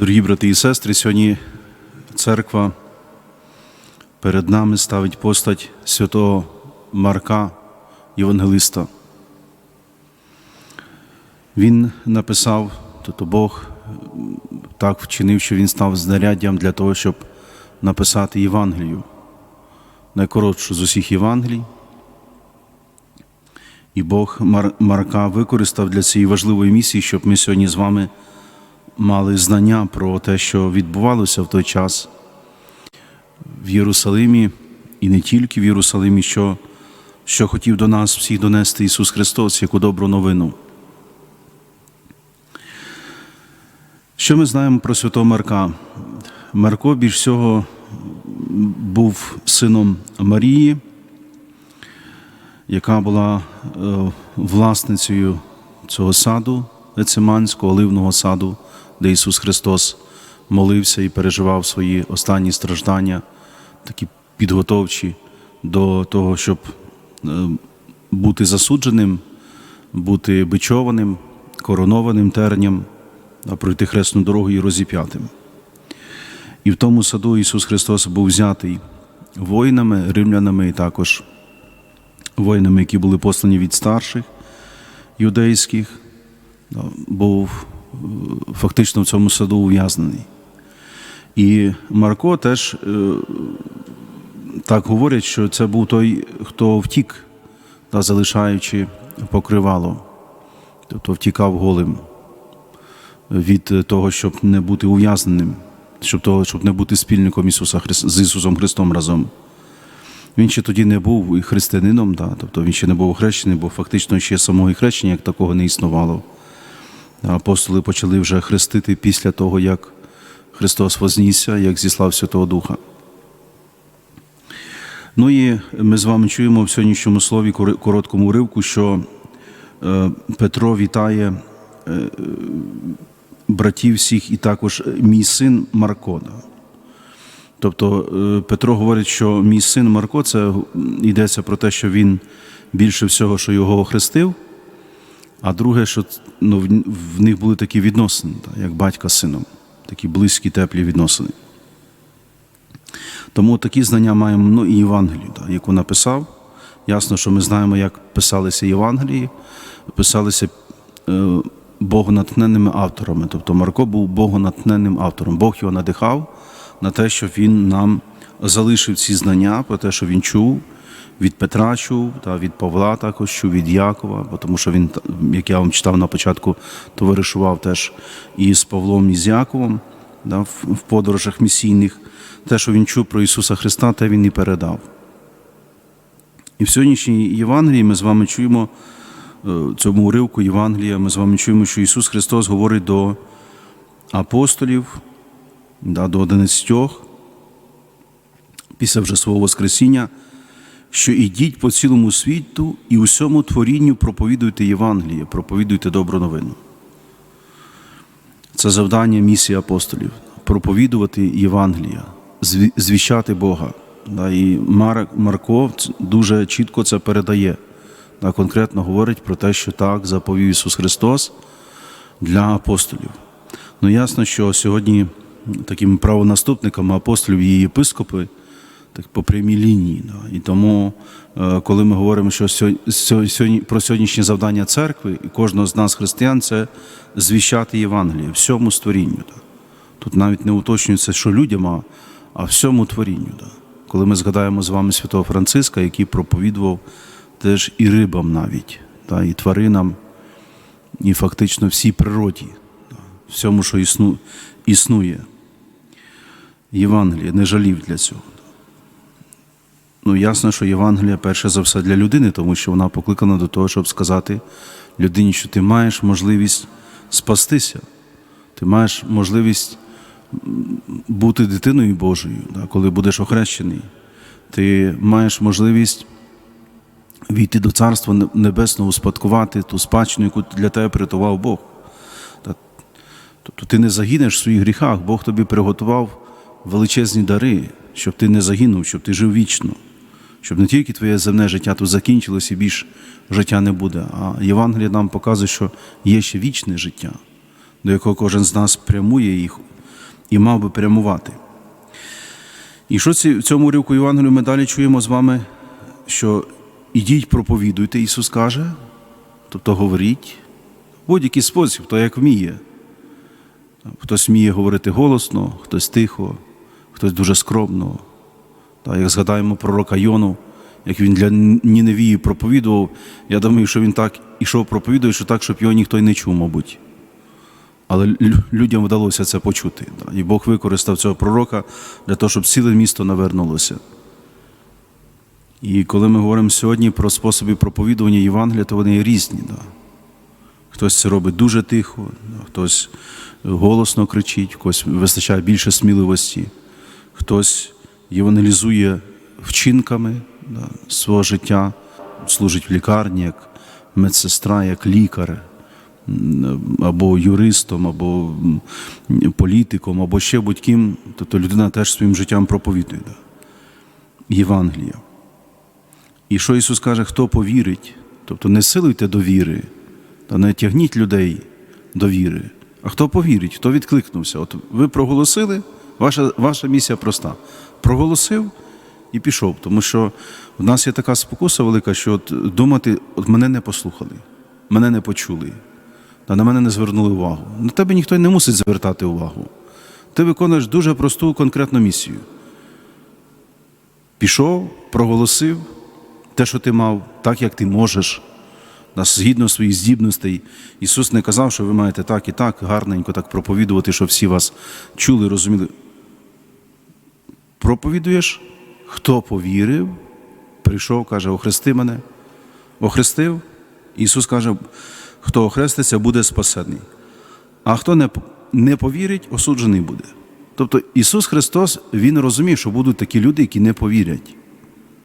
Дорогі брати і сестри, сьогодні церква перед нами ставить постать святого Марка, Євангелиста. Він написав, тобто Бог так вчинив, що він став знаряддям для того, щоб написати Євангелію, найкоротшу з усіх Євангелій. І Бог Марка використав для цієї важливої місії, щоб ми сьогодні з вами мали знання про те, що відбувалося в той час в Єрусалимі, і не тільки в Єрусалимі, що, що хотів до нас всіх донести Ісус Христос, яку добру новину. Що ми знаємо про святого Марка? Марко більш всього був сином Марії, яка була е, власницею цього саду Гециманського, оливного саду, де Ісус Христос молився і переживав свої останні страждання, такі підготовчі до того, щоб е, бути засудженим, бути бичованим, коронованим терням, а пройти хресну дорогу і розіп'ятим. І в тому саду Ісус Христос був взятий воїнами, римлянами і також воїнами, які були послані від старших юдейських, був е, фактично в цьому саду ув'язнений. І Марко теж е, так говорять, що це був той, хто втік, да, залишаючи покривало, тобто втікав голим від того, щоб не бути ув'язненим, щоб того, щоб не бути спільником Ісуса з Ісусом Христом разом. Він ще тоді не був і християнином, да, тобто він ще не був охрещений, бо фактично ще самого хрещення як такого не існувало. Апостоли почали вже хрестити після того, як Христос вознісся, як зіслав Святого Духа. Ну і ми з вами чуємо в сьогоднішньому слові короткому уривку, що е, Петро вітає е, братів всіх і також е, мій син Маркона. Тобто Петро говорить, що мій син Марко, це йдеться про те, що він більше всього, що його охрестив, а друге, що ну, в- них були такі відносини, та, як батька з сином, такі близькі, теплі відносини. Тому такі знання маємо ну, і Євангелію, та, яку написав. Ясно, що ми знаємо, як писалися Євангелії, писалися е, богонатхненними авторами. Тобто Марко був богонатхненним автором. Бог його надихав на те, щоб він нам залишив ці знання про те, що він чув. Від Петра чув, та від Павла також чув, від Якова, бо тому що він, як я вам читав на початку, товаришував теж і з Павлом, і з Яковом да, в, подорожах місійних. Те, що він чув про Ісуса Христа, те він і передав. І в сьогоднішній Євангелії ми з вами чуємо е, цьому уривку Євангелія, ми з вами чуємо, що Ісус Христос говорить до апостолів, да, до одинадцятьох, після вже свого Воскресіння, що ідіть по цілому світу і усьому творінню проповідуйте Євангеліє, проповідуйте добру новину. Це завдання місії апостолів проповідувати Євангелія, звіщати Бога. І Марко дуже чітко це передає. Да, конкретно говорить про те, що так заповів Ісус Христос для апостолів. Ну ясно, що сьогодні такими правонаступниками апостолів є єпископи так, по прямій лінії. Да. І тому, е, коли ми говоримо що сьо- сьо- сьогодні, про сьогоднішнє завдання церкви і кожного з нас, християн, це звіщати Євангеліє всьому створінню. Да. Тут навіть не уточнюється, що людям, а- а всьому творінню. Да. Коли ми згадаємо з вами святого Франциска, який проповідував теж і рибам навіть, да, і тваринам, і фактично всій природі, да, всьому, що існу, існує. Євангеліє не жалів для цього. Ну, ясно, що Євангелія перше за все для людини, тому що вона покликана до того, щоб сказати людині, що ти маєш можливість спастися, ти маєш можливість бути дитиною Божою, коли будеш охрещений. Ти маєш можливість війти до Царства Небесного, успадкувати ту спадщину, яку для тебе приготував Бог. Тобто ти не загинеш в своїх гріхах, Бог тобі приготував величезні дари, щоб ти не загинув, щоб ти жив вічно, щоб не тільки твоє земне життя тут закінчилось і більш життя не буде, а Євангеліє нам показує, що є ще вічне життя, до якого кожен з нас прямує їх і мав би прямувати. І що в цьому уривку Євангелію ми далі чуємо з вами, що ідіть, проповідуйте, Ісус каже, тобто говоріть, в будь-який спосіб, хто як вміє. Хтось вміє говорити голосно, хтось тихо, хтось дуже скромно. Та, як згадаємо пророка Йону, як він для Ніневії проповідував, я думаю, що він так ішов проповідуючи так, щоб його ніхто й не чув, мабуть. Але людям вдалося це почути. да. І Бог використав цього пророка для того, щоб ціле місто навернулося. І коли ми говоримо сьогодні про способи проповідування Євангелія, то вони різні. Да. Хтось це робить дуже тихо, хтось голосно кричить, когось вистачає більше сміливості, хтось євангелізує вчинками да, свого життя, служить в лікарні як медсестра, як лікар, або юристом, або політиком, або ще будь-ким. Тобто людина теж своїм життям проповідує. Да. Євангелія. І що Ісус каже, хто повірить, тобто не силуйте до віри, та не тягніть людей до віри. А хто повірить, хто відкликнувся? От ви проголосили, ваша, ваша місія проста. Проголосив і пішов. Тому що в нас є така спокуса велика, що от думати, от мене не послухали, мене не почули, та на мене не звернули увагу. На тебе ніхто не мусить звертати увагу. Ти виконуєш дуже просту конкретну місію. Пішов, проголосив те, що ти мав, так як ти можеш, згідно своїх здібностей. Ісус не казав, що ви маєте так і так гарненько так проповідувати, щоб всі вас чули, розуміли. Проповідуєш, хто повірив, прийшов, каже, охрести мене, охрестив. Ісус каже, хто охреститься, буде спасений. А хто не, не повірить, осуджений буде. Тобто Ісус Христос, Він розумів, що будуть такі люди, які не повірять.